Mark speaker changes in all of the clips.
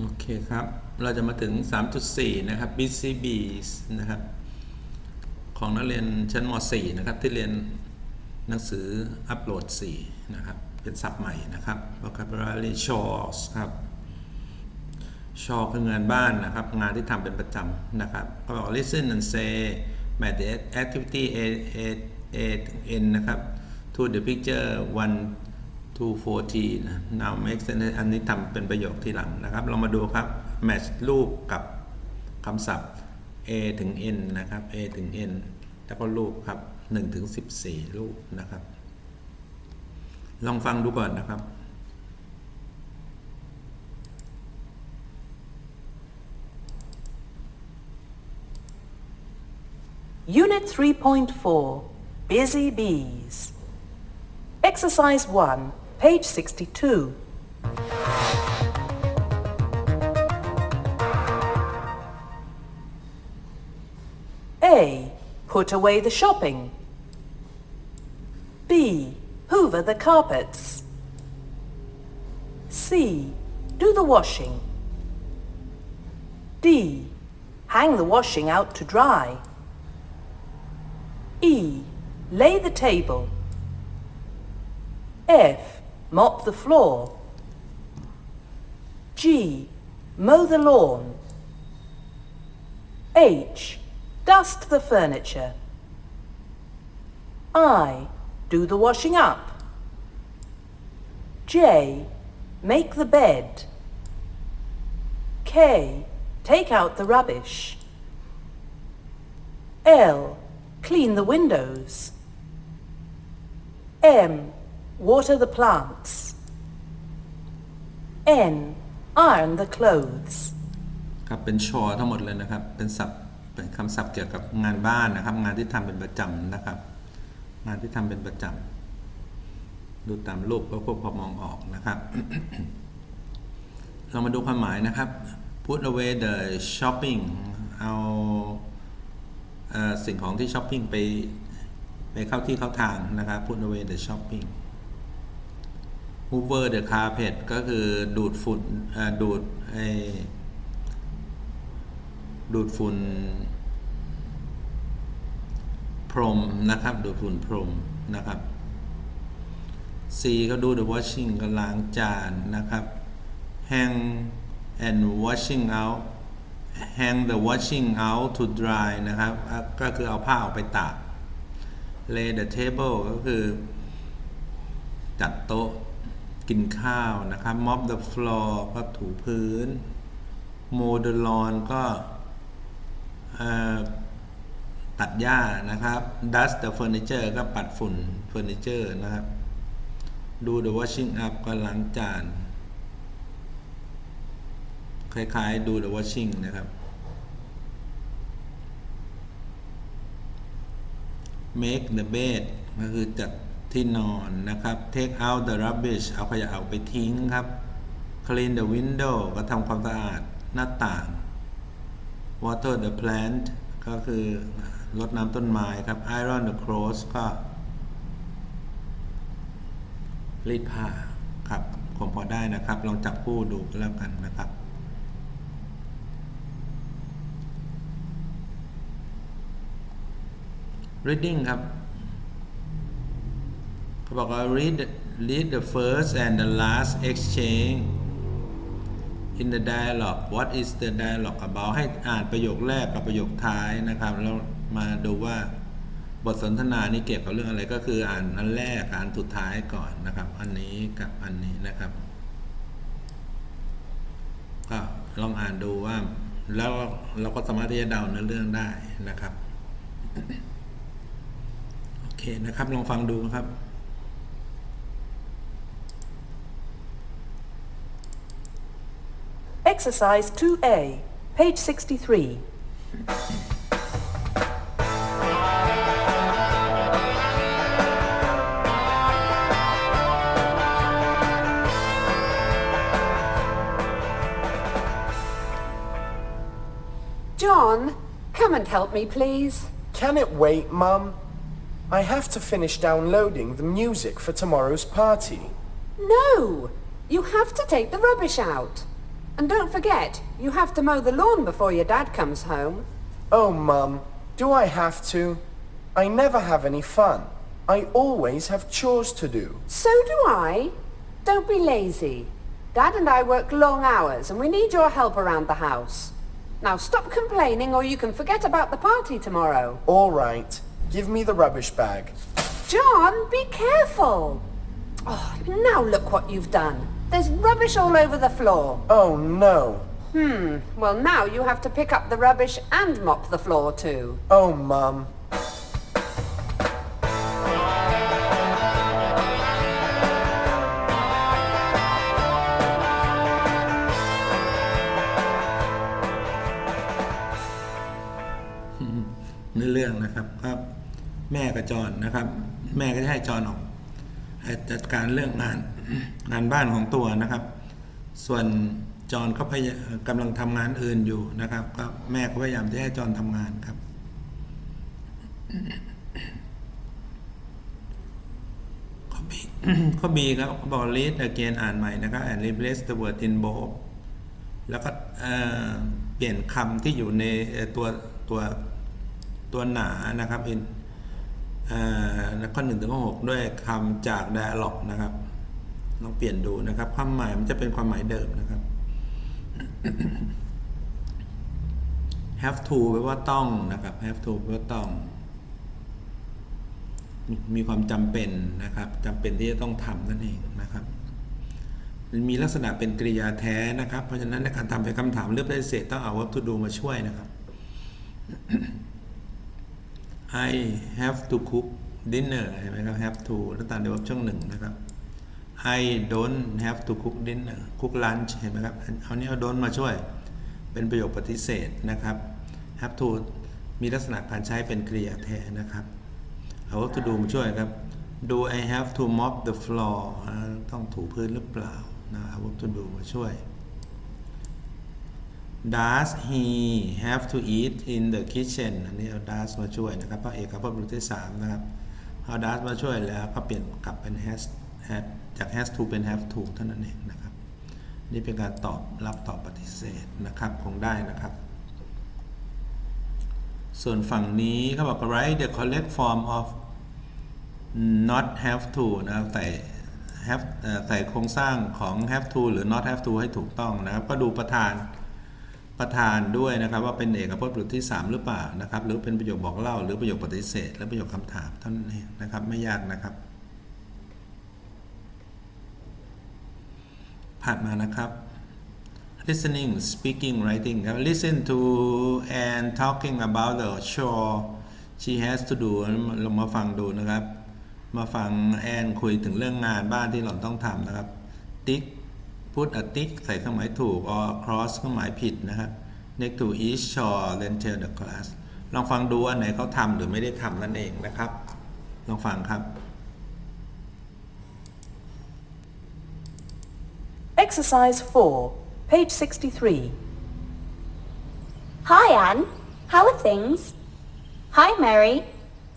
Speaker 1: โอเคครับ เราจะมาถึง 3.4 นะครับ BCB นะครับ ของนักเรียนชั้นม .4 นะครับ ที่เรียนหนังสืออัปโหลด 4 นะครับ เป็นศัพท์ใหม่นะครับ vocabulary chores ครับ ชอคืองานบ้านนะครับ งานที่ทำเป็นประจำนะครับ ก็บอก listen and say math activity A A A N นะครับ to the picture one 24T นะ now make sense อันนี้ทำเป็นประโยคที่หลังนะครับ เรามาดูครับ match รูปกับคำศัพท์ a ถึง n นะครับ a ถึง n แล้วก็รูปครับ1ถึง14 รูปนะครับ ลองฟังดูก่อนนะครับ
Speaker 2: Unit 3.4 Busy Bees Exercise 1 page 62. A. Put away the shopping. B. Hoover the carpets. C. Do the washing. D. Hang the washing out to dry. E. Lay the table. F. Mop the floor. G. Mow the lawn. H. Dust the furniture. I. Do the washing up. J. Make the bed. K. Take out the rubbish. L. Clean the windows. M. Water the plants. N. Iron the clothes.
Speaker 1: ครับเป็นชอทั้งหมดเลยนะครับ เป็นศัพท์เป็นคำศัพท์เกี่ยวกับงานบ้านนะครับ งานที่ทำเป็นประจำนะครับ งานที่ทำเป็นประจำดูตามรูปก็พอมองออกนะครับ เรามาดูความหมายนะครับ put away the shopping เอาสิ่งของที่ช้อปปิ้งไปไปเข้าที่เข้าทางนะครับ put away the shopping hoover the carpet ก็คือดูดฝุ่นดูดไอดูดฝุ่นพรมนะครับ ดูดฝุ่นพรมนะครับ C ก็ดู the washing ก็ล้างจานนะครับ hang and washing out hang the washing out to dry นะครับ ก็คือเอาผ้าออกไปตาก lay the table ก็คือจัดโต๊ะ กินข้าวนะครับ mop the floor ก็ถูพื้น mow the lawn ก็ตัดหญ้านะครับ dust the furniture ก็ปัดฝุ่นเฟอร์นิเจอร์นะครับ do the washing up ก็ล้างจาน คล้ายๆ do the washing นะครับ make the bed ก็คือจัด ที่นอนนะครับ take out the rubbish เอาขยะออกไปทิ้งครับ clean the window ก็ทำความสะอาดหน้าต่าง water the plant ก็คือรดน้ำต้นไม้ครับ iron the clothes ก็รีดผ้าครับคงพอได้นะครับ ลองจับคู่ดูก็แล้วกันนะครับ reading ครับ บอกว่า read read the first and the last exchange in the dialogue what is the dialogue about ให้อ่านประโยคแรกกับประโยคท้ายนะครับ แล้วมาดูว่าบทสนทนานี้เกี่ยวกับเรื่องอะไรก็คืออ่านอันแรกอ่านสุดท้ายก่อนนะครับ อันนี้กับอันนี้นะครับ ก็ลองอ่านดูว่า แล้วเราก็สามารถที่จะเดาเนื้อเรื่องได้นะครับ โอเคนะครับ ลองฟังดูครับ
Speaker 2: Exercise 2A, page 63.
Speaker 3: John, come and help me, please.
Speaker 4: Can it wait, Mum? I have to finish downloading the music for tomorrow's party.
Speaker 3: No! You have to take the rubbish out. And don't forget, you have to mow the lawn before your dad comes home.
Speaker 4: Oh, Mum, do I have to? I never have any fun. I always have chores to do.
Speaker 3: So do I. Don't be lazy. Dad and I work long hours and we need your help around the house. Now stop complaining or you can forget about the party tomorrow.
Speaker 4: All right, give me the rubbish bag.
Speaker 3: John, be careful. Oh, now look what you've done. There's rubbish all over the floor.
Speaker 4: Oh, no.
Speaker 3: Hmm, well now you have to pick up the rubbish and mop the floor too.
Speaker 4: Oh, Mum.
Speaker 1: ในเรื่องนะครับก็แม่กับจอนนะครับ แม่ก็จะให้จอนออก จัดการเรื่องงานงานบ้านของตัวนะครับ ส่วนจอนก็พยายามกำลังทำงานอื่นอยู่นะครับก็แม่ก็พยายามจะให้จอนทำงานครับ ข้อ B ข้อ B ครับเขาบอก read again อ่านใหม่นะครับ and replace the word in bold แล้วก็เปลี่ยนคำที่อยู่ในตัวตัวตัวหนานะครับ in เอ่อ ข้อหนึ่งถึงข้อหกด้วยคำจาก dialog นะครับลองเปลี่ยนดูนะครับ ความหมายมันจะเป็นความหมายเดิมนะครับ have to แปลว่าต้องนะครับ have to แปลว่าต้อง มีความจำเป็นนะครับจำเป็นที่จะต้องทำนั่นเองนะครับมีลักษณะเป็นกริยาแท้นะครับ เพราะฉะนั้นในการทำเป็นคำถามหรือปฏิเสธต้องเอา verb to do มาช่วยนะครับ I have to cook dinner เห็นไหมครับ have to แล้วตามใน verb ช่องหนึ่งนะครับ I don't have to cook dinner cook lunch เห็นไหมครับเอานี้เอา don't มาช่วย เป็นประโยคปฏิเสธนะครับ have to มีลักษณะการใช้เป็นกริยาแท้นะครับเอา verb to do มาช่วยครับ Do I have to mop the floor ต้องถูพื้นหรือเปล่านะเอา verb to do มาช่วย Does he have to eat in the kitchen อันนี้เอา does มาช่วยนะครับเพราะเอกพจน์บรรทัดที่สามนะครับเอา does มาช่วยแล้วก็เปลี่ยนกลับเป็น has has จาก has to เป็น have to เท่านั้นเองนะครับ นี่เป็นการตอบรับตอบปฏิเสธนะครับคงได้นะครับ ส่วนฝั่งนี้เขาบอก write the correct form of not have to นะครับใส่ have ใส่โครงสร้างของ have to หรือ not have to ให้ถูกต้องนะครับ ก็ดูประธาน ประธานด้วยนะครับ ว่าเป็นเอกพจน์บทที่ 3 หรือเปล่านะครับ หรือเป็นประโยคบอกเล่า หรือประโยคปฏิเสธ และประโยคคำถามเท่านั้นเองนะครับไม่ยากนะครับผ่านมานะครับ listening speaking writing ครับ listen to and talking about the chore she has to do ลองมาฟังดูนะครับ มาฟังแอนคุยถึงเรื่องงานบ้านที่หล่อนต้องทำนะครับ ติ๊ก put a tick ใส่เครื่องหมายถูก or cross เครื่องหมายผิดนะครับ next to each chore then tell the class ลองฟังดูอันไหนเขาทำหรือไม่ได้ทำนั่นเองนะครับ ลองฟังครับ
Speaker 2: Exercise 4, page 63.
Speaker 5: Hi, Anne. How are things? Hi, Mary.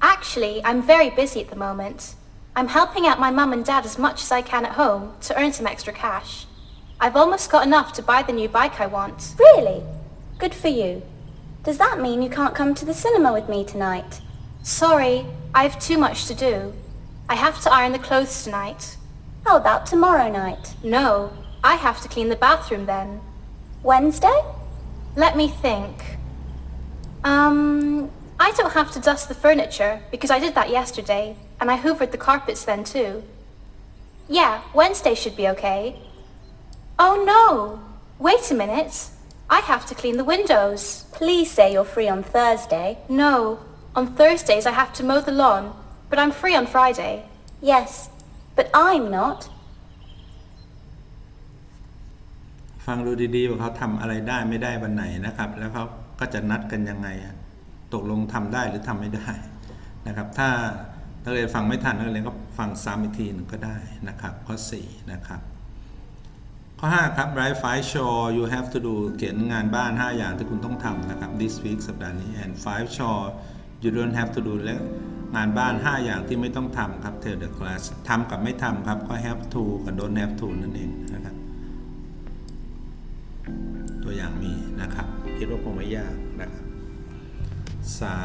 Speaker 5: Actually, I'm very busy at the moment. I'm helping out my mum and dad as much as I can at home to earn some extra cash. I've almost got enough to buy the new bike I want.
Speaker 6: Really? Good for you. Does that mean you can't come to the cinema with me tonight?
Speaker 5: Sorry, I've too much to do. I have to iron the clothes tonight.
Speaker 6: How about tomorrow night?
Speaker 5: No, I have to clean the bathroom then.
Speaker 6: Wednesday?
Speaker 5: Let me think. Um, I don't have to dust the furniture because I did that yesterday, and I hoovered the carpets then too. Yeah, Wednesday should be okay. Oh no! Wait a minute. I have to clean the windows.
Speaker 6: Please say you're free on Thursday.
Speaker 5: No, on Thursdays I have to mow the lawn, but I'm free on Friday.
Speaker 6: Yes, but I'm not.
Speaker 1: ฟังดูดีๆว่าเขาทำอะไรได้ไม่ได้วันไหนนะครับ แล้วเขาก็จะนัดกันยังไงอะตกลงทำได้หรือทำไม่ได้นะครับ ถ้านักเรียนฟังไม่ทันนักเรียนก็ฟังซ้ำอีกทีหนึ่งก็ได้นะครับ ข้อ 4 นะครับ ข้อ 5 ครับ write five chore you have to do เขียนงานบ้าน 5 อย่างที่คุณต้องทำนะครับ this week สัปดาห์นี้ and five chore you don't have to do และงานบ้าน 5 อย่างที่ไม่ต้องทำครับ tell the class ทำกับไม่ทำครับก็ have to กับ don't have to นั่นเองนะครับ ตัวอย่างมีนะครับ คิดว่าคงไม่ยากนะครับ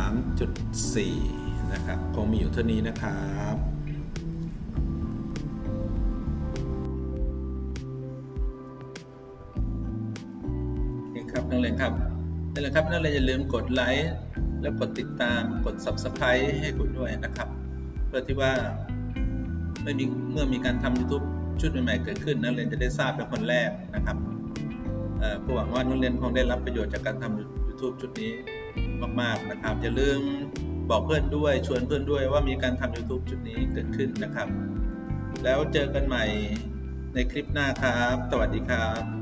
Speaker 1: 3.4 นะครับ คงมีอยู่เท่านี้นะครับ ครับนักเรียนครับนั่นแหละครับนักเรียนอย่าลืมกดไลค์และกดติดตามกด subscribe ให้คุณด้วยนะครับ เพื่อที่ว่าไม่มีเมื่อมีการทำ YouTube ชุดใหม่ๆเกิดขึ้นนักเรียนจะได้ทราบเป็นคนแรกนะครับเอ่อก็หวังว่านักเรียนคงได้รับประโยชน์จากการทำ YouTube ชุดนี้มากๆนะครับ อย่าลืมบอกเพื่อนด้วยชวนเพื่อนด้วยว่ามีการทำ YouTube ชุดนี้เกิดขึ้นนะครับ แล้วเจอกันใหม่ในคลิปหน้าครับ สวัสดีครับ